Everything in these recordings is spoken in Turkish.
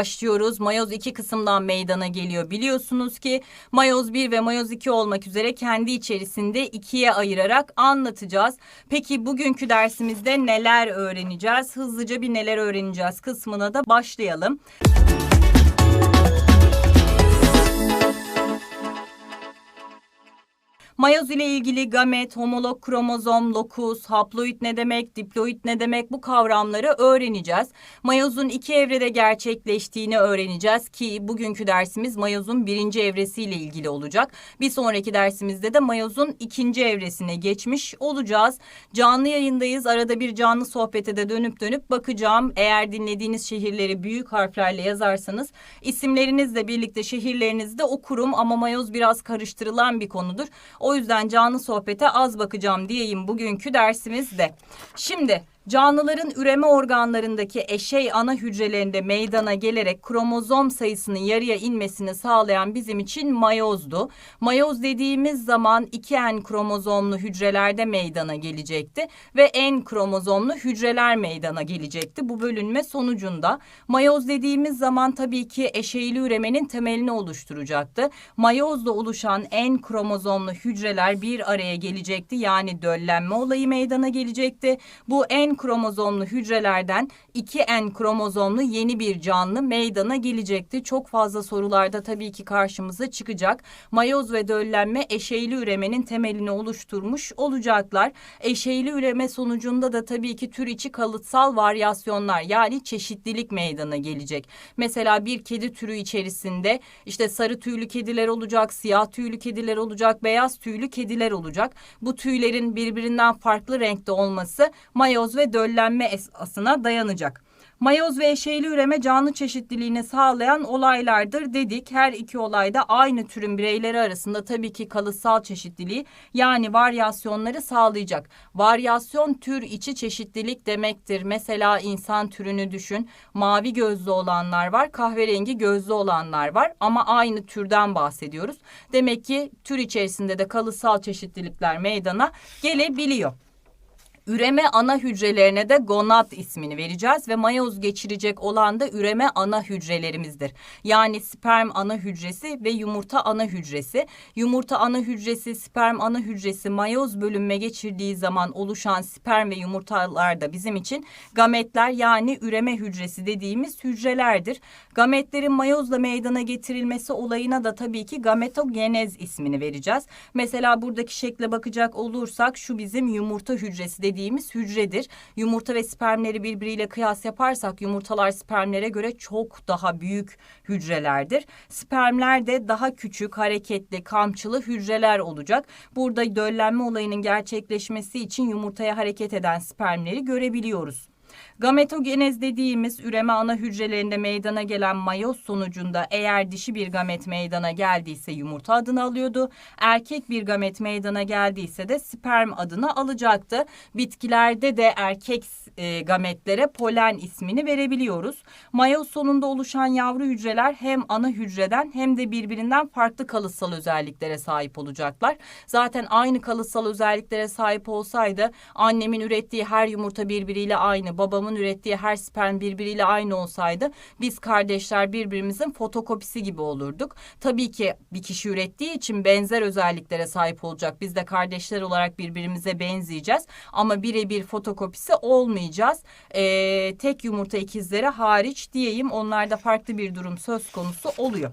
başlıyoruz. Mayoz 2 kısımdan meydana geliyor. Biliyorsunuz ki mayoz 1 ve mayoz 2 olmak üzere kendi içerisinde ikiye ayırarak anlatacağız. Peki bugünkü dersimizde neler öğreneceğiz? Hızlıca bir neler öğreneceğiz kısmına da başlayalım. Mayoz ile ilgili gamet, homolog kromozom, lokus, haploid ne demek, diploid ne demek bu kavramları öğreneceğiz. Mayozun iki evrede gerçekleştiğini öğreneceğiz ki bugünkü dersimiz mayozun birinci evresiyle ilgili olacak. Bir sonraki dersimizde de mayozun ikinci evresine geçmiş olacağız. Canlı yayındayız. Arada bir canlı sohbete de dönüp dönüp bakacağım. Eğer dinlediğiniz şehirleri büyük harflerle yazarsanız isimlerinizle birlikte şehirlerinizi de okurum ama mayoz biraz karıştırılan bir konudur. O yüzden canlı sohbete az bakacağım diyeyim bugünkü dersimizde. Şimdi Canlıların üreme organlarındaki eşey ana hücrelerinde meydana gelerek kromozom sayısının yarıya inmesini sağlayan bizim için mayozdu. Mayoz dediğimiz zaman 2N kromozomlu hücrelerde meydana gelecekti ve N kromozomlu hücreler meydana gelecekti. Bu bölünme sonucunda mayoz dediğimiz zaman tabii ki eşeyli üremenin temelini oluşturacaktı. Mayozla oluşan N kromozomlu hücreler bir araya gelecekti. Yani döllenme olayı meydana gelecekti. Bu N kromozomlu hücrelerden 2N kromozomlu yeni bir canlı meydana gelecekti. Çok fazla sorularda tabii ki karşımıza çıkacak. Mayoz ve döllenme eşeyli üremenin temelini oluşturmuş olacaklar. Eşeyli üreme sonucunda da tabii ki tür içi kalıtsal varyasyonlar yani çeşitlilik meydana gelecek. Mesela bir kedi türü içerisinde işte sarı tüylü kediler olacak, siyah tüylü kediler olacak, beyaz tüylü kediler olacak. Bu tüylerin birbirinden farklı renkte olması mayoz ve döllenme esasına dayanacak. Mayoz ve eşeyli üreme canlı çeşitliliğini sağlayan olaylardır dedik. Her iki olayda aynı türün bireyleri arasında tabii ki kalıtsal çeşitliliği yani varyasyonları sağlayacak. Varyasyon tür içi çeşitlilik demektir. Mesela insan türünü düşün. Mavi gözlü olanlar var, kahverengi gözlü olanlar var ama aynı türden bahsediyoruz. Demek ki tür içerisinde de kalıtsal çeşitlilikler meydana gelebiliyor. Üreme ana hücrelerine de gonad ismini vereceğiz ve mayoz geçirecek olan da üreme ana hücrelerimizdir. Yani sperm ana hücresi ve yumurta ana hücresi. Yumurta ana hücresi, sperm ana hücresi mayoz bölünme geçirdiği zaman oluşan sperm ve yumurtalar da bizim için gametler yani üreme hücresi dediğimiz hücrelerdir. Gametlerin mayozla meydana getirilmesi olayına da tabii ki gametogenez ismini vereceğiz. Mesela buradaki şekle bakacak olursak şu bizim yumurta hücresi dediğimiz hücredir. Yumurta ve spermleri birbiriyle kıyas yaparsak yumurtalar spermlere göre çok daha büyük hücrelerdir. Spermler de daha küçük, hareketli, kamçılı hücreler olacak. Burada döllenme olayının gerçekleşmesi için yumurtaya hareket eden spermleri görebiliyoruz. Gametogenez dediğimiz üreme ana hücrelerinde meydana gelen mayoz sonucunda eğer dişi bir gamet meydana geldiyse yumurta adını alıyordu. Erkek bir gamet meydana geldiyse de sperm adını alacaktı. Bitkilerde de erkek e, gametlere polen ismini verebiliyoruz. Mayoz sonunda oluşan yavru hücreler hem ana hücreden hem de birbirinden farklı kalıtsal özelliklere sahip olacaklar. Zaten aynı kalıtsal özelliklere sahip olsaydı annemin ürettiği her yumurta birbiriyle aynı, babamın ürettiği her sperm birbiriyle aynı olsaydı biz kardeşler birbirimizin fotokopisi gibi olurduk. Tabii ki bir kişi ürettiği için benzer özelliklere sahip olacak. Biz de kardeşler olarak birbirimize benzeyeceğiz ama birebir fotokopisi olmayacağız. Ee, tek yumurta ikizleri hariç diyeyim onlarda farklı bir durum söz konusu oluyor.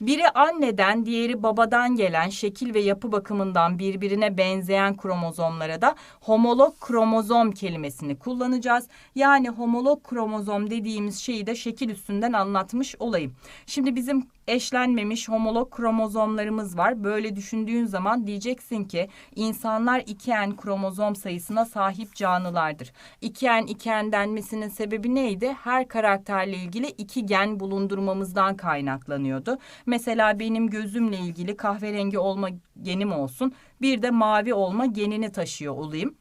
Biri anneden, diğeri babadan gelen şekil ve yapı bakımından birbirine benzeyen kromozomlara da homolog kromozom kelimesini kullanacağız. Yani homolog kromozom dediğimiz şeyi de şekil üstünden anlatmış olayım. Şimdi bizim eşlenmemiş homolog kromozomlarımız var. Böyle düşündüğün zaman diyeceksin ki insanlar 2N kromozom sayısına sahip canlılardır. 2N 2N denmesinin sebebi neydi? Her karakterle ilgili iki gen bulundurmamızdan kaynaklanıyordu. Mesela benim gözümle ilgili kahverengi olma genim olsun. Bir de mavi olma genini taşıyor olayım.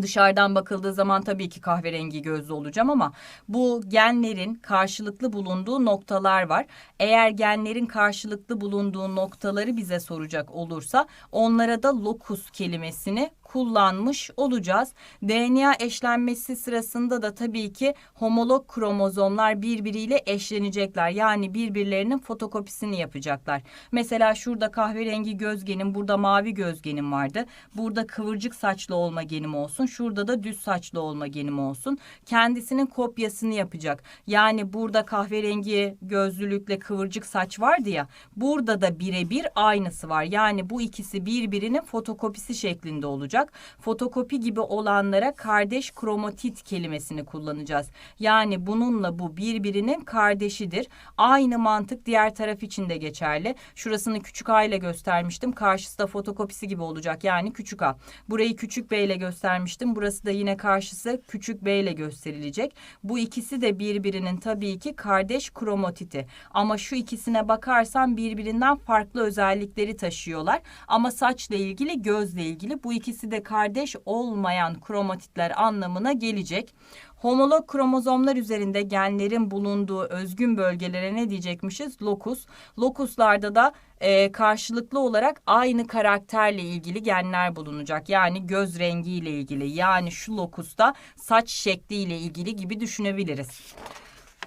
Dışarıdan bakıldığı zaman tabii ki kahverengi gözlü olacağım ama bu genlerin karşılıklı bulunduğu noktalar var. Eğer genlerin karşılıklı bulunduğu noktaları bize soracak olursa onlara da lokus kelimesini kullanmış olacağız. DNA eşlenmesi sırasında da tabii ki homolog kromozomlar birbiriyle eşlenecekler. Yani birbirlerinin fotokopisini yapacaklar. Mesela şurada kahverengi gözgenim, burada mavi gözgenim vardı. Burada kıvırcık saçlı olma genim olsun. Şurada da düz saçlı olma genim olsun. Kendisinin kopyasını yapacak. Yani burada kahverengi gözlülükle kıvırcık saç vardı ya. Burada da birebir aynısı var. Yani bu ikisi birbirinin fotokopisi şeklinde olacak. Fotokopi gibi olanlara kardeş kromatit kelimesini kullanacağız. Yani bununla bu birbirinin kardeşidir. Aynı mantık diğer taraf için de geçerli. Şurasını küçük a ile göstermiştim. Karşısı da fotokopisi gibi olacak. Yani küçük a. Burayı küçük b ile göstermiştim. Burası da yine karşısı küçük b ile gösterilecek. Bu ikisi de birbirinin tabii ki kardeş kromatiti. Ama şu ikisine bakarsan birbirinden farklı özellikleri taşıyorlar. Ama saçla ilgili, gözle ilgili bu ikisi de kardeş olmayan kromatitler anlamına gelecek. Homolog kromozomlar üzerinde genlerin bulunduğu özgün bölgelere ne diyecekmişiz? Lokus. Lokuslarda da e, karşılıklı olarak aynı karakterle ilgili genler bulunacak. Yani göz rengiyle ilgili. Yani şu lokusta saç şekliyle ilgili gibi düşünebiliriz.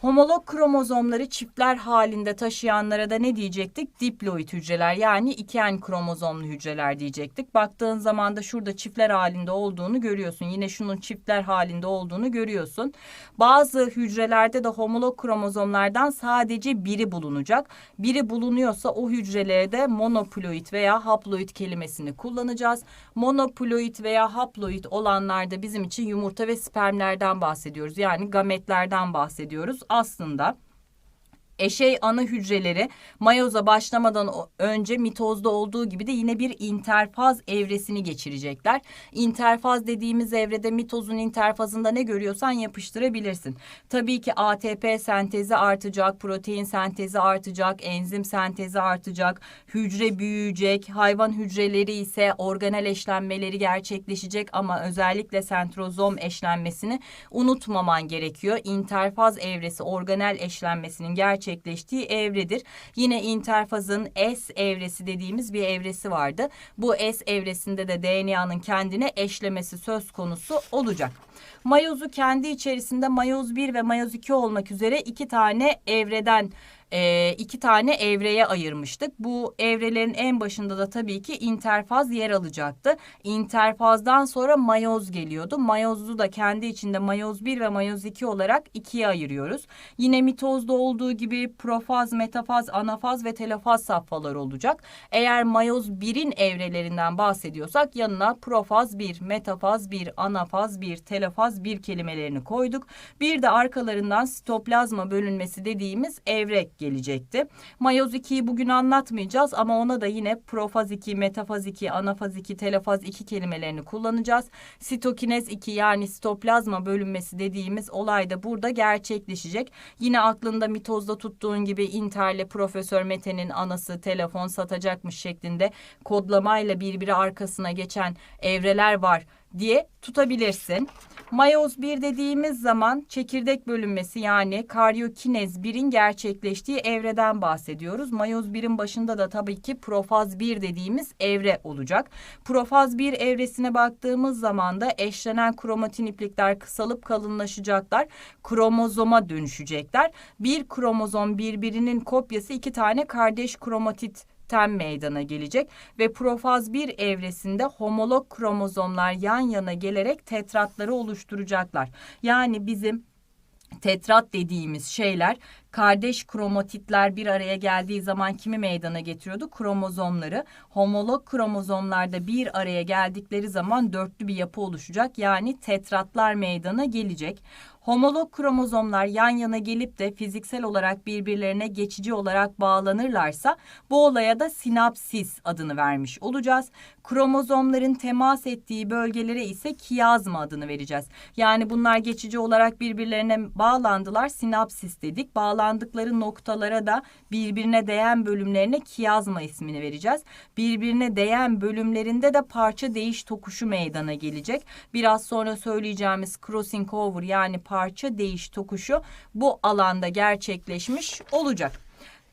Homolog kromozomları çiftler halinde taşıyanlara da ne diyecektik? Diploid hücreler yani iki en kromozomlu hücreler diyecektik. Baktığın zaman da şurada çiftler halinde olduğunu görüyorsun. Yine şunun çiftler halinde olduğunu görüyorsun. Bazı hücrelerde de homolog kromozomlardan sadece biri bulunacak. Biri bulunuyorsa o hücrelere de monoploid veya haploid kelimesini kullanacağız. Monoploid veya haploid olanlarda bizim için yumurta ve spermlerden bahsediyoruz. Yani gametlerden bahsediyoruz aslında eşey ana hücreleri mayoza başlamadan önce mitozda olduğu gibi de yine bir interfaz evresini geçirecekler. İnterfaz dediğimiz evrede mitozun interfazında ne görüyorsan yapıştırabilirsin. Tabii ki ATP sentezi artacak, protein sentezi artacak, enzim sentezi artacak, hücre büyüyecek, hayvan hücreleri ise organel eşlenmeleri gerçekleşecek ama özellikle sentrozom eşlenmesini unutmaman gerekiyor. İnterfaz evresi organel eşlenmesinin gerçekleştiği gerçekleştiği evredir. Yine interfazın S evresi dediğimiz bir evresi vardı. Bu S evresinde de DNA'nın kendine eşlemesi söz konusu olacak. Mayozu kendi içerisinde mayoz 1 ve mayoz 2 olmak üzere iki tane evreden e, iki tane evreye ayırmıştık. Bu evrelerin en başında da tabii ki interfaz yer alacaktı. İnterfazdan sonra mayoz geliyordu. Mayozu da kendi içinde mayoz 1 ve mayoz 2 olarak ikiye ayırıyoruz. Yine mitozda olduğu gibi profaz, metafaz, anafaz ve telofaz safhalar olacak. Eğer mayoz 1'in evrelerinden bahsediyorsak yanına profaz 1, metafaz 1, anafaz 1, telofaz 1 kelimelerini koyduk. Bir de arkalarından sitoplazma bölünmesi dediğimiz evre gelecekti. Mayoz 2'yi bugün anlatmayacağız ama ona da yine profaz 2, metafaz 2, anafaz 2, telofaz 2 kelimelerini kullanacağız. Sitokinez 2 yani sitoplazma bölünmesi dediğimiz olay da burada gerçekleşecek. Yine aklında mitozda tuttuğun gibi Inter'le Profesör Mete'nin anası telefon satacakmış şeklinde kodlamayla birbiri arkasına geçen evreler var diye tutabilirsin. Mayoz 1 dediğimiz zaman çekirdek bölünmesi yani karyokinez 1'in gerçekleştiği evreden bahsediyoruz. Mayoz 1'in başında da tabii ki profaz 1 dediğimiz evre olacak. Profaz 1 evresine baktığımız zaman da eşlenen kromatin iplikler kısalıp kalınlaşacaklar. Kromozoma dönüşecekler. Bir kromozom birbirinin kopyası iki tane kardeş kromatit tem meydana gelecek ve profaz 1 evresinde homolog kromozomlar yan yana gelerek tetratları oluşturacaklar. Yani bizim tetrat dediğimiz şeyler kardeş kromatitler bir araya geldiği zaman kimi meydana getiriyordu? Kromozomları. Homolog kromozomlarda bir araya geldikleri zaman dörtlü bir yapı oluşacak. Yani tetratlar meydana gelecek. Homolog kromozomlar yan yana gelip de fiziksel olarak birbirlerine geçici olarak bağlanırlarsa bu olaya da sinapsis adını vermiş olacağız. Kromozomların temas ettiği bölgelere ise kiyazma adını vereceğiz. Yani bunlar geçici olarak birbirlerine bağlandılar. Sinapsis dedik. Bağlandıkları noktalara da birbirine değen bölümlerine kiyazma ismini vereceğiz. Birbirine değen bölümlerinde de parça değiş tokuşu meydana gelecek. Biraz sonra söyleyeceğimiz crossing over yani parça değiş tokuşu bu alanda gerçekleşmiş olacak.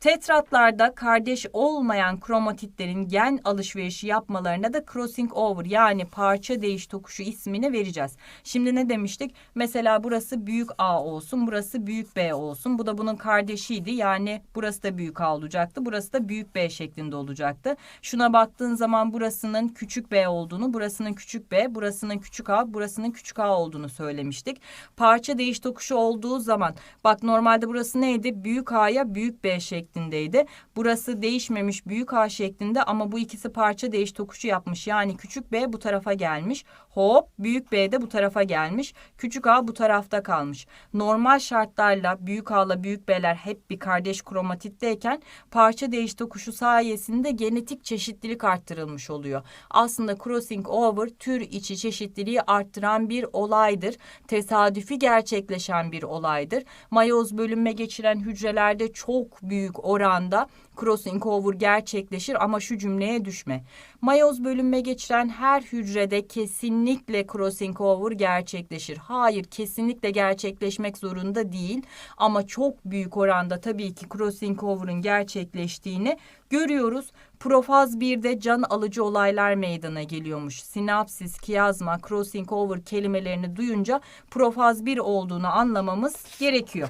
Tetratlarda kardeş olmayan kromatitlerin gen alışverişi yapmalarına da crossing over yani parça değiş tokuşu ismini vereceğiz. Şimdi ne demiştik? Mesela burası büyük A olsun, burası büyük B olsun. Bu da bunun kardeşiydi. Yani burası da büyük A olacaktı. Burası da büyük B şeklinde olacaktı. Şuna baktığın zaman burasının küçük B olduğunu, burasının küçük B, burasının küçük A, burasının küçük A olduğunu söylemiştik. Parça değiş tokuşu olduğu zaman bak normalde burası neydi? Büyük A'ya büyük B şeklindeydi. Burası değişmemiş büyük A şeklinde ama bu ikisi parça değiş tokuşu yapmış. Yani küçük B bu tarafa gelmiş. Hop büyük B de bu tarafa gelmiş. Küçük A bu tarafta kalmış. Normal şartlarla büyük A'la büyük B'ler hep bir kardeş kromatitteyken parça değiş tokuşu sayesinde genetik çeşitlilik arttırılmış oluyor. Aslında crossing over tür içi çeşitliliği arttıran bir olaydır. Tesadüfi gerçekleşen bir olaydır. Mayoz bölünme geçiren hücrelerde çok büyük oranda crossing over gerçekleşir ama şu cümleye düşme. Mayoz bölünme geçiren her hücrede kesinlikle crossing over gerçekleşir. Hayır, kesinlikle gerçekleşmek zorunda değil ama çok büyük oranda tabii ki crossing over'ın gerçekleştiğini görüyoruz. Profaz 1'de can alıcı olaylar meydana geliyormuş. Sinapsis, kiyazma, crossing over kelimelerini duyunca profaz 1 olduğunu anlamamız gerekiyor.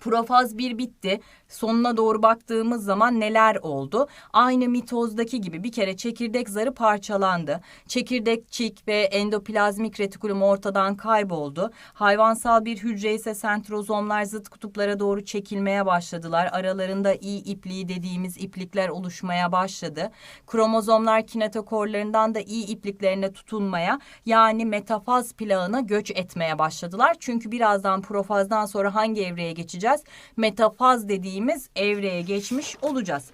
Profaz 1 bitti. Sonuna doğru baktığımız zaman neler oldu? Aynı mitozdaki gibi bir kere çekirdek zarı parçalandı. Çekirdekçik ve endoplazmik retikulum ortadan kayboldu. Hayvansal bir hücre ise sentrozomlar zıt kutuplara doğru çekilmeye başladılar. Aralarında i ipliği dediğimiz iplikler oluşmaya başladı. Kromozomlar kinetokorlarından da i ipliklerine tutunmaya yani metafaz plağına göç etmeye başladılar. Çünkü birazdan profazdan sonra hangi evreye geçeceğiz? Metafaz dediğimiz evreye geçmiş olacağız.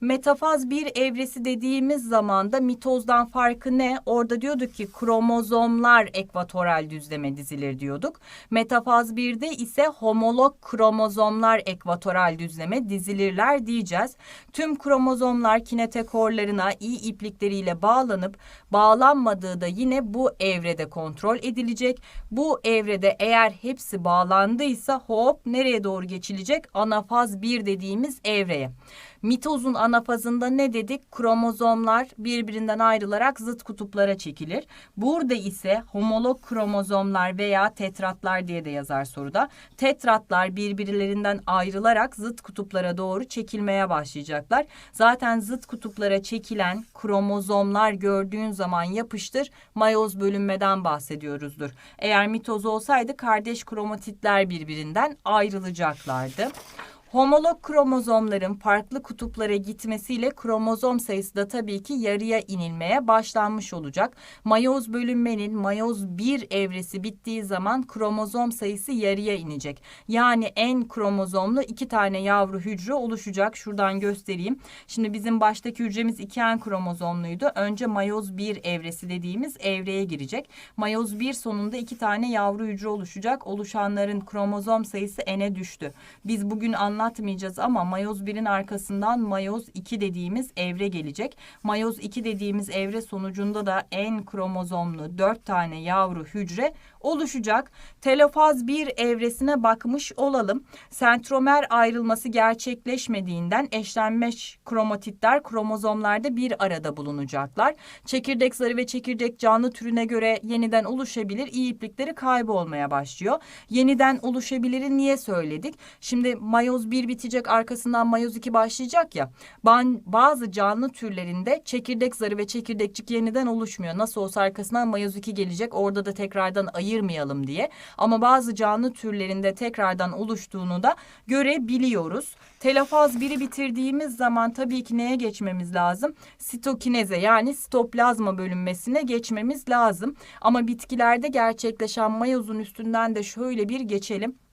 Metafaz bir evresi dediğimiz zaman da mitozdan farkı ne? Orada diyorduk ki kromozomlar ekvatoral düzleme dizilir diyorduk. Metafaz 1'de ise homolog kromozomlar ekvatoral düzleme dizilirler diyeceğiz. Tüm kromozomlar kinetekorlarına i iplikleriyle bağlanıp bağlanmadığı da yine bu evrede kontrol edilecek. Bu evrede eğer hepsi bağlandıysa hop nereye doğru geçilecek? Anafaz 1 dediğimiz evreye. Mitozun anafazında ne dedik? Kromozomlar birbirinden ayrılarak zıt kutuplara çekilir. Burada ise homolog kromozomlar veya tetratlar diye de yazar soruda. Tetratlar birbirlerinden ayrılarak zıt kutuplara doğru çekilmeye başlayacaklar. Zaten zıt kutuplara çekilen kromozomlar gördüğün zaman yapıştır. Mayoz bölünmeden bahsediyoruzdur. Eğer mitoz olsaydı kardeş kromatitler birbirinden ayrılacaklardı. Homolog kromozomların farklı kutuplara gitmesiyle kromozom sayısı da tabii ki yarıya inilmeye başlanmış olacak. Mayoz bölünmenin mayoz 1 evresi bittiği zaman kromozom sayısı yarıya inecek. Yani en kromozomlu iki tane yavru hücre oluşacak. Şuradan göstereyim. Şimdi bizim baştaki hücremiz iki en kromozomluydu. Önce mayoz 1 evresi dediğimiz evreye girecek. Mayoz 1 sonunda iki tane yavru hücre oluşacak. Oluşanların kromozom sayısı n'e düştü. Biz bugün anlattık anlatmayacağız ama mayoz 1'in arkasından mayoz 2 dediğimiz evre gelecek. Mayoz 2 dediğimiz evre sonucunda da en kromozomlu 4 tane yavru hücre oluşacak. Telofaz 1 evresine bakmış olalım. Sentromer ayrılması gerçekleşmediğinden eşlenmiş kromatitler kromozomlarda bir arada bulunacaklar. Çekirdek zarı ve çekirdek canlı türüne göre yeniden oluşabilir. İyi iplikleri kaybolmaya başlıyor. Yeniden oluşabiliri niye söyledik? Şimdi mayoz 1 bitecek arkasından mayoz 2 başlayacak ya. Bazı canlı türlerinde çekirdek zarı ve çekirdekçik yeniden oluşmuyor. Nasıl olsa arkasından mayoz 2 gelecek. Orada da tekrardan ayırmayalım diye. Ama bazı canlı türlerinde tekrardan oluştuğunu da görebiliyoruz. Telofaz 1'i bitirdiğimiz zaman tabii ki neye geçmemiz lazım? Sitokineze yani sitoplazma bölünmesine geçmemiz lazım. Ama bitkilerde gerçekleşen mayozun üstünden de şöyle bir geçelim.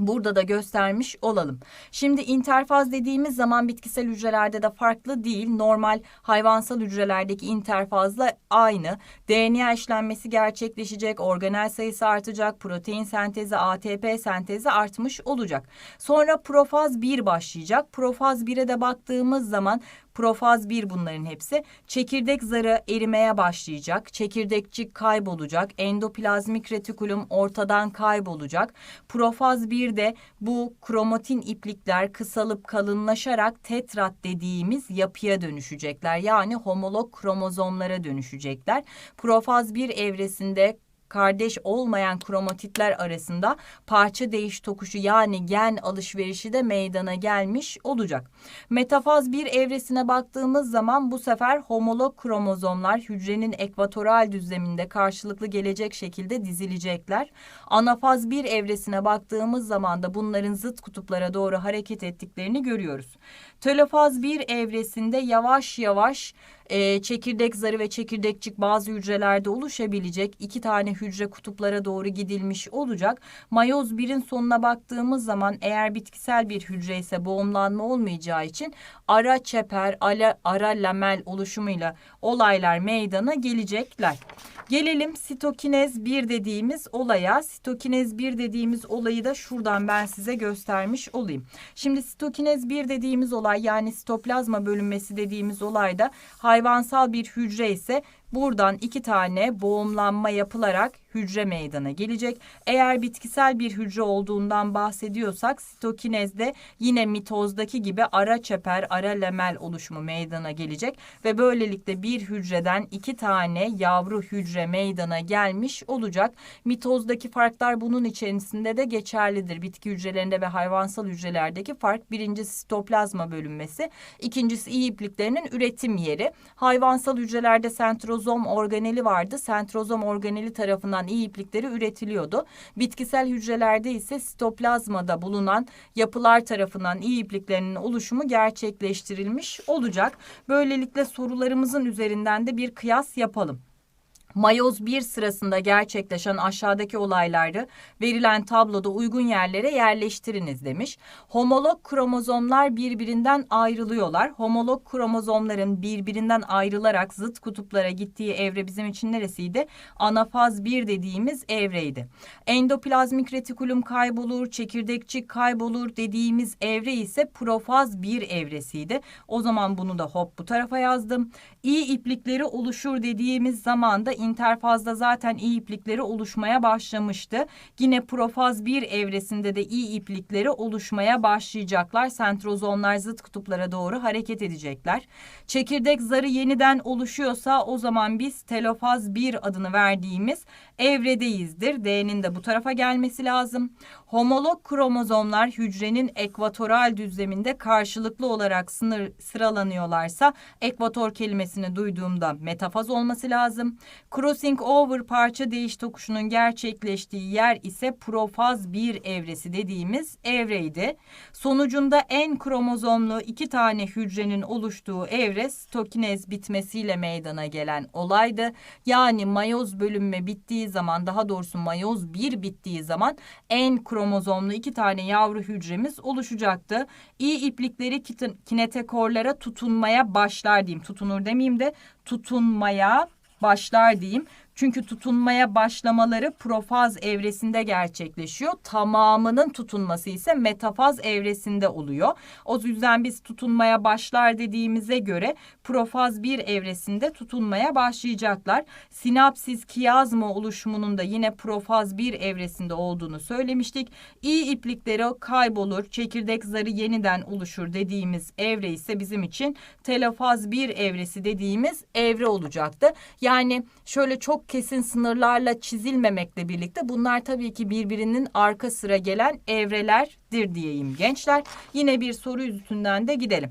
Burada da göstermiş olalım. Şimdi interfaz dediğimiz zaman bitkisel hücrelerde de farklı değil. Normal hayvansal hücrelerdeki interfazla aynı. DNA işlenmesi gerçekleşecek, organel sayısı artacak, protein sentezi, ATP sentezi artmış olacak. Sonra profaz 1 başlayacak. Profaz 1'e de baktığımız zaman Profaz 1 bunların hepsi. Çekirdek zarı erimeye başlayacak. Çekirdekçik kaybolacak. Endoplazmik retikulum ortadan kaybolacak. Profaz 1'de bu kromatin iplikler kısalıp kalınlaşarak tetrat dediğimiz yapıya dönüşecekler. Yani homolog kromozomlara dönüşecekler. Profaz 1 evresinde kardeş olmayan kromatitler arasında parça değiş tokuşu yani gen alışverişi de meydana gelmiş olacak. Metafaz bir evresine baktığımız zaman bu sefer homolog kromozomlar hücrenin ekvatoral düzleminde karşılıklı gelecek şekilde dizilecekler. Anafaz bir evresine baktığımız zaman da bunların zıt kutuplara doğru hareket ettiklerini görüyoruz. Telofaz bir evresinde yavaş yavaş e, çekirdek zarı ve çekirdekçik bazı hücrelerde oluşabilecek iki tane hücre kutuplara doğru gidilmiş olacak. Mayoz birin sonuna baktığımız zaman eğer bitkisel bir hücre ise boğumlanma olmayacağı için ara çeper, ara, ara lamel oluşumuyla olaylar meydana gelecekler. Gelelim sitokinez 1 dediğimiz olaya. Sitokinez 1 dediğimiz olayı da şuradan ben size göstermiş olayım. Şimdi sitokinez 1 dediğimiz olay yani sitoplazma bölünmesi dediğimiz olayda hayvansal bir hücre ise Buradan iki tane boğumlanma yapılarak hücre meydana gelecek. Eğer bitkisel bir hücre olduğundan bahsediyorsak sitokinezde yine mitozdaki gibi ara çeper, ara lemel oluşumu meydana gelecek ve böylelikle bir hücreden iki tane yavru hücre meydana gelmiş olacak. Mitozdaki farklar bunun içerisinde de geçerlidir. Bitki hücrelerinde ve hayvansal hücrelerdeki fark birincisi sitoplazma bölünmesi, ikincisi iyi ipliklerinin üretim yeri. Hayvansal hücrelerde sentroz sentrozom organeli vardı. Sentrozom organeli tarafından iyi iplikleri üretiliyordu. Bitkisel hücrelerde ise sitoplazmada bulunan yapılar tarafından iyi ipliklerinin oluşumu gerçekleştirilmiş olacak. Böylelikle sorularımızın üzerinden de bir kıyas yapalım. Mayoz 1 sırasında gerçekleşen aşağıdaki olayları verilen tabloda uygun yerlere yerleştiriniz demiş. Homolog kromozomlar birbirinden ayrılıyorlar. Homolog kromozomların birbirinden ayrılarak zıt kutuplara gittiği evre bizim için neresiydi? Anafaz 1 dediğimiz evreydi. Endoplazmik retikulum kaybolur, çekirdekçik kaybolur dediğimiz evre ise profaz 1 evresiydi. O zaman bunu da hop bu tarafa yazdım. İyi iplikleri oluşur dediğimiz zaman da interfazda zaten iyi iplikleri oluşmaya başlamıştı. Yine profaz 1 evresinde de iyi iplikleri oluşmaya başlayacaklar. Sentrozomlar zıt kutuplara doğru hareket edecekler. Çekirdek zarı yeniden oluşuyorsa o zaman biz telofaz 1 adını verdiğimiz evredeyizdir. D'nin de bu tarafa gelmesi lazım. Homolog kromozomlar hücrenin ekvatoral düzleminde karşılıklı olarak sınır sıralanıyorlarsa ekvator kelimesini duyduğumda metafaz olması lazım. Crossing over parça değiş tokuşunun gerçekleştiği yer ise profaz bir evresi dediğimiz evreydi. Sonucunda en kromozomlu iki tane hücrenin oluştuğu evre stokinez bitmesiyle meydana gelen olaydı. Yani mayoz bölünme bittiği zaman daha doğrusu mayoz bir bittiği zaman en kromozomlu iki tane yavru hücremiz oluşacaktı. İyi iplikleri kinetekorlara tutunmaya başlar diyeyim. Tutunur demeyeyim de tutunmaya başlar diyeyim. Çünkü tutunmaya başlamaları profaz evresinde gerçekleşiyor. Tamamının tutunması ise metafaz evresinde oluyor. O yüzden biz tutunmaya başlar dediğimize göre profaz bir evresinde tutunmaya başlayacaklar. Sinapsis kiyazma oluşumunun da yine profaz bir evresinde olduğunu söylemiştik. İyi iplikleri kaybolur, çekirdek zarı yeniden oluşur dediğimiz evre ise bizim için telofaz bir evresi dediğimiz evre olacaktı. Yani şöyle çok kesin sınırlarla çizilmemekle birlikte bunlar tabii ki birbirinin arka sıra gelen evrelerdir diyeyim gençler. Yine bir soru üstünden de gidelim.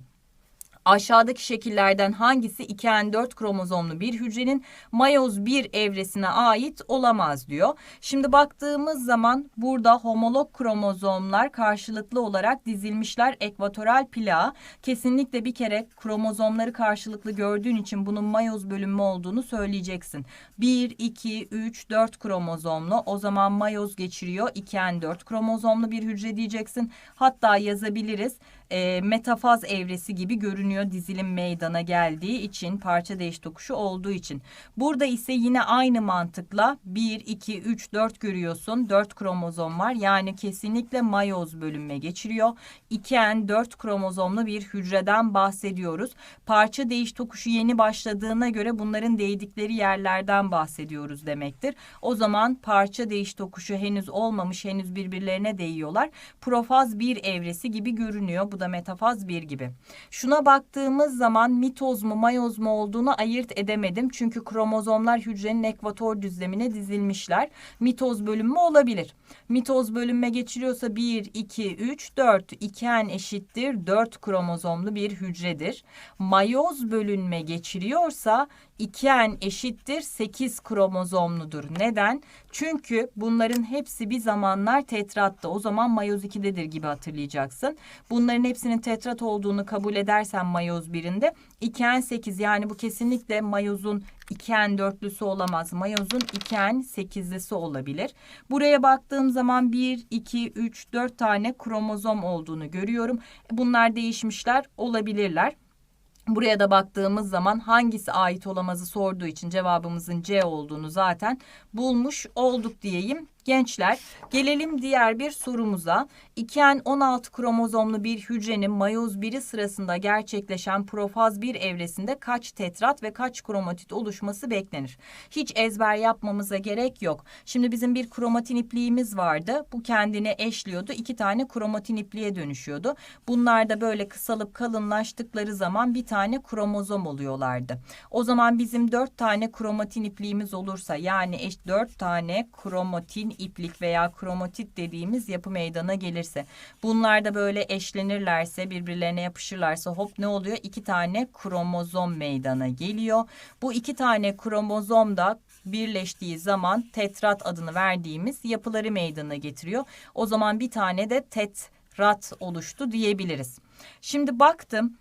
Aşağıdaki şekillerden hangisi 2N4 kromozomlu bir hücrenin mayoz 1 evresine ait olamaz diyor. Şimdi baktığımız zaman burada homolog kromozomlar karşılıklı olarak dizilmişler ekvatoral plağa. Kesinlikle bir kere kromozomları karşılıklı gördüğün için bunun mayoz bölünme olduğunu söyleyeceksin. 1, 2, 3, 4 kromozomlu o zaman mayoz geçiriyor 2N4 kromozomlu bir hücre diyeceksin. Hatta yazabiliriz e, metafaz evresi gibi görünüyor dizilim meydana geldiği için parça değiş tokuşu olduğu için. Burada ise yine aynı mantıkla 1, 2, 3, 4 görüyorsun. 4 kromozom var. Yani kesinlikle mayoz bölünme geçiriyor. 2N 4 kromozomlu bir hücreden bahsediyoruz. Parça değiş tokuşu yeni başladığına göre bunların değdikleri yerlerden bahsediyoruz demektir. O zaman parça değiş tokuşu henüz olmamış, henüz birbirlerine değiyorlar. Profaz bir evresi gibi görünüyor. Bu da metafaz bir gibi. Şuna baktığımız zaman mitoz mu mayoz mu olduğunu ayırt edemedim. Çünkü kromozomlar hücrenin ekvator düzlemine dizilmişler. Mitoz bölünme olabilir. Mitoz bölünme geçiriyorsa 1, 2, 3, 4. 2N eşittir 4 kromozomlu bir hücredir. Mayoz bölünme geçiriyorsa 2N eşittir 8 kromozomludur. Neden? Çünkü bunların hepsi bir zamanlar tetrattı. O zaman mayoz 2'dedir gibi hatırlayacaksın. Bunların hepsinin tetrat olduğunu kabul edersen mayoz 1'inde 2N 8 yani bu kesinlikle mayozun 2N dörtlüsü olamaz. Mayozun 2N 8'lisi olabilir. Buraya baktığım zaman 1, 2, 3, 4 tane kromozom olduğunu görüyorum. Bunlar değişmişler olabilirler. Buraya da baktığımız zaman hangisi ait olamazı sorduğu için cevabımızın C olduğunu zaten bulmuş olduk diyeyim. Gençler gelelim diğer bir sorumuza. 2N 16 kromozomlu bir hücrenin mayoz 1'i sırasında gerçekleşen profaz 1 evresinde kaç tetrat ve kaç kromatit oluşması beklenir? Hiç ezber yapmamıza gerek yok. Şimdi bizim bir kromatin ipliğimiz vardı. Bu kendine eşliyordu. İki tane kromatin ipliğe dönüşüyordu. Bunlar da böyle kısalıp kalınlaştıkları zaman bir tane kromozom oluyorlardı. O zaman bizim dört tane kromatin ipliğimiz olursa yani eş dört tane kromatin iplik veya kromatit dediğimiz yapı meydana gelirse bunlar da böyle eşlenirlerse birbirlerine yapışırlarsa hop ne oluyor? İki tane kromozom meydana geliyor. Bu iki tane kromozom da birleştiği zaman tetrat adını verdiğimiz yapıları meydana getiriyor. O zaman bir tane de tetrat oluştu diyebiliriz. Şimdi baktım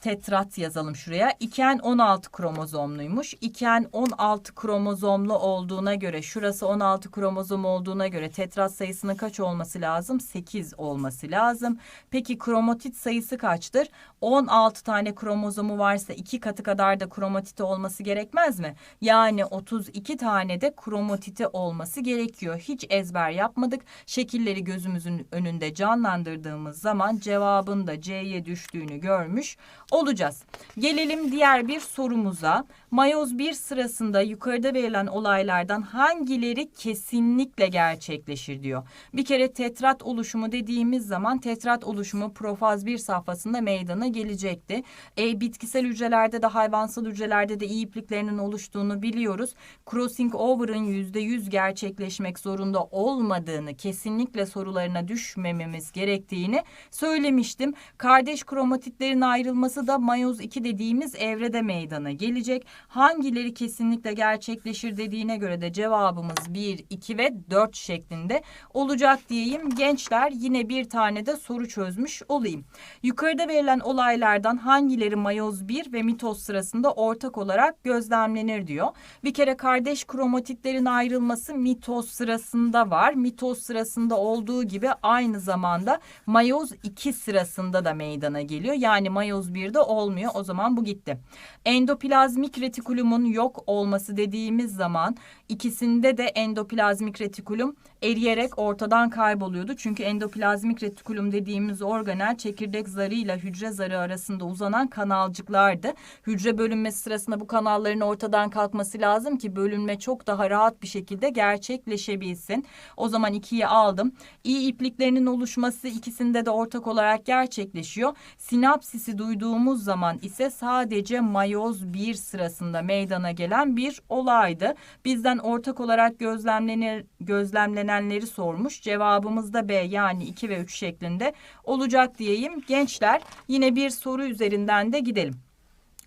tetrat yazalım şuraya. 2N 16 kromozomluymuş. 2N 16 kromozomlu olduğuna göre şurası 16 kromozom olduğuna göre tetrat sayısının kaç olması lazım? 8 olması lazım. Peki kromatit sayısı kaçtır? 16 tane kromozomu varsa iki katı kadar da kromatiti olması gerekmez mi? Yani 32 tane de kromatiti olması gerekiyor. Hiç ezber yapmadık. Şekilleri gözümüzün önünde canlandırdığımız zaman cevabın da C'ye düştüğünü görmüş olacağız. Gelelim diğer bir sorumuza. Mayoz 1 sırasında yukarıda verilen olaylardan hangileri kesinlikle gerçekleşir diyor. Bir kere tetrat oluşumu dediğimiz zaman tetrat oluşumu profaz 1 safhasında meydana gelecekti. E, bitkisel hücrelerde de hayvansal hücrelerde de ipliklerinin oluştuğunu biliyoruz. Crossing over'ın %100 gerçekleşmek zorunda olmadığını kesinlikle sorularına düşmememiz gerektiğini söylemiştim. Kardeş kromatitlerin ayrılması da mayoz 2 dediğimiz evrede meydana gelecek. Hangileri kesinlikle gerçekleşir dediğine göre de cevabımız 1, 2 ve 4 şeklinde olacak diyeyim. Gençler yine bir tane de soru çözmüş olayım. Yukarıda verilen olaylardan hangileri mayoz 1 ve mitoz sırasında ortak olarak gözlemlenir diyor. Bir kere kardeş kromatitlerin ayrılması mitoz sırasında var. Mitoz sırasında olduğu gibi aynı zamanda mayoz 2 sırasında da meydana geliyor. Yani mayoz 1'de olmuyor. O zaman bu gitti. Endoplazmik retikulumun yok olması dediğimiz zaman ikisinde de endoplazmik retikulum eriyerek ortadan kayboluyordu. Çünkü endoplazmik retikulum dediğimiz organel çekirdek zarıyla hücre zarı arasında uzanan kanalcıklardı. Hücre bölünmesi sırasında bu kanalların ortadan kalkması lazım ki bölünme çok daha rahat bir şekilde gerçekleşebilsin. O zaman ikiyi aldım. İyi ipliklerinin oluşması ikisinde de ortak olarak gerçekleşiyor. Sinapsisi duyduğumuz zaman ise sadece mayoz 1 sırasında meydana gelen bir olaydı. Bizden ortak olarak gözlemlenir, gözlemlenenleri sormuş. Cevabımız da B yani 2 ve 3 şeklinde olacak diyeyim. Gençler yine bir soru üzerinden de gidelim.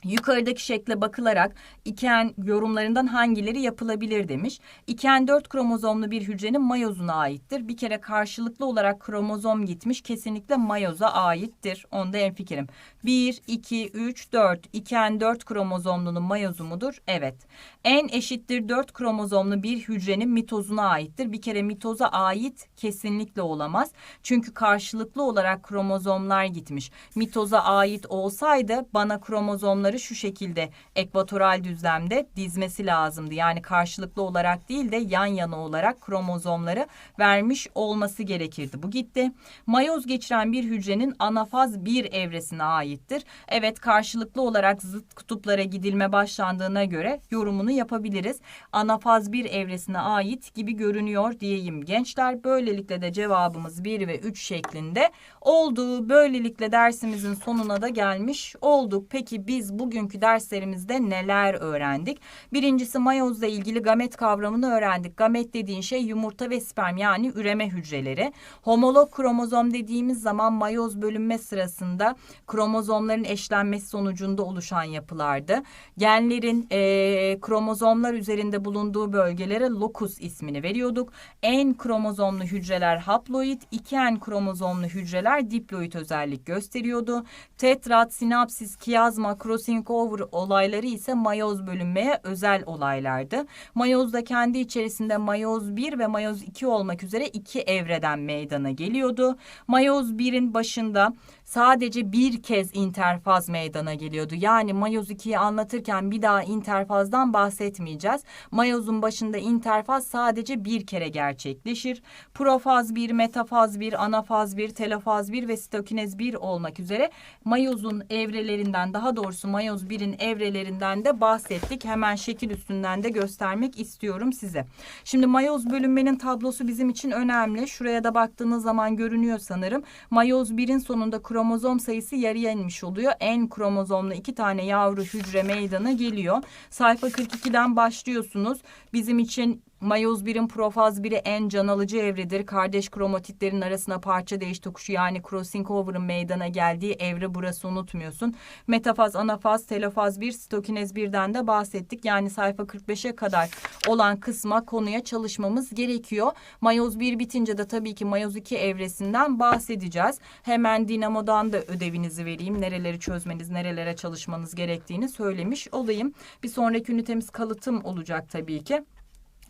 Yukarıdaki şekle bakılarak iken yorumlarından hangileri yapılabilir demiş. İken 4 kromozomlu bir hücrenin mayozuna aittir. Bir kere karşılıklı olarak kromozom gitmiş kesinlikle mayoza aittir. Onda en fikrim. 1, 2, 3, 4. İken 4 kromozomlunun mayozu mudur? Evet. En eşittir 4 kromozomlu bir hücrenin mitozuna aittir. Bir kere mitoza ait kesinlikle olamaz. Çünkü karşılıklı olarak kromozomlar gitmiş. Mitoza ait olsaydı bana kromozomları şu şekilde ekvatoral düzlemde dizmesi lazımdı. Yani karşılıklı olarak değil de yan yana olarak kromozomları vermiş olması gerekirdi. Bu gitti. Mayoz geçiren bir hücrenin anafaz 1 evresine aittir. Evet karşılıklı olarak zıt kutuplara gidilme başlandığına göre yorumunu yapabiliriz. Anafaz 1 evresine ait gibi görünüyor diyeyim gençler. Böylelikle de cevabımız 1 ve 3 şeklinde oldu. Böylelikle dersimizin sonuna da gelmiş olduk. Peki biz bugünkü derslerimizde neler öğrendik? Birincisi mayozla ilgili gamet kavramını öğrendik. Gamet dediğin şey yumurta ve sperm yani üreme hücreleri. Homolog kromozom dediğimiz zaman mayoz bölünme sırasında kromozomların eşlenmesi sonucunda oluşan yapılardı. Genlerin eee, kromozomlar üzerinde bulunduğu bölgelere lokus ismini veriyorduk. En kromozomlu hücreler haploid, iki en kromozomlu hücreler diploid özellik gösteriyordu. Tetrat, sinapsis, kiyazma, crossing over olayları ise mayoz bölünmeye özel olaylardı. Mayozda kendi içerisinde mayoz 1 ve mayoz 2 olmak üzere iki evreden meydana geliyordu. Mayoz 1'in başında sadece bir kez interfaz meydana geliyordu. Yani mayoz 2'yi anlatırken bir daha interfazdan bahsetmeyeceğiz. Mayozun başında interfaz sadece bir kere gerçekleşir. Profaz 1, metafaz 1, anafaz 1, telofaz 1 ve sitokinez 1 olmak üzere mayozun evrelerinden daha doğrusu mayoz 1'in evrelerinden de bahsettik. Hemen şekil üstünden de göstermek istiyorum size. Şimdi mayoz bölünmenin tablosu bizim için önemli. Şuraya da baktığınız zaman görünüyor sanırım. Mayoz 1'in sonunda kromozom sayısı yarıya inmiş oluyor. En kromozomlu iki tane yavru hücre meydana geliyor. Sayfa 42'den başlıyorsunuz. Bizim için Mayoz 1'in profaz 1'i en can alıcı evredir. Kardeş kromatitlerin arasına parça değiş tokuşu yani crossing over'ın meydana geldiği evre burası unutmuyorsun. Metafaz, anafaz, telofaz 1, stokinez 1'den de bahsettik. Yani sayfa 45'e kadar olan kısma konuya çalışmamız gerekiyor. Mayoz 1 bitince de tabii ki mayoz 2 evresinden bahsedeceğiz. Hemen dinamodan da ödevinizi vereyim. Nereleri çözmeniz, nerelere çalışmanız gerektiğini söylemiş olayım. Bir sonraki ünitemiz kalıtım olacak tabii ki.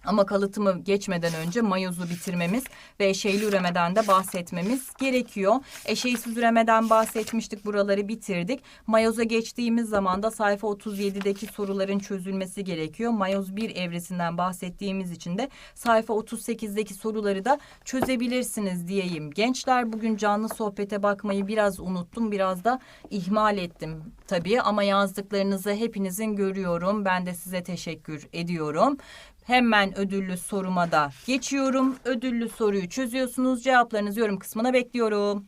Ama kalıtımı geçmeden önce mayozu bitirmemiz ve eşeğli üremeden de bahsetmemiz gerekiyor. Eşeğsiz üremeden bahsetmiştik, buraları bitirdik. Mayoza geçtiğimiz zaman da sayfa 37'deki soruların çözülmesi gerekiyor. Mayoz 1 evresinden bahsettiğimiz için de sayfa 38'deki soruları da çözebilirsiniz diyeyim. Gençler bugün canlı sohbete bakmayı biraz unuttum, biraz da ihmal ettim tabii. Ama yazdıklarınızı hepinizin görüyorum. Ben de size teşekkür ediyorum. Hemen ödüllü soruma da geçiyorum. Ödüllü soruyu çözüyorsunuz. Cevaplarınızı yorum kısmına bekliyorum.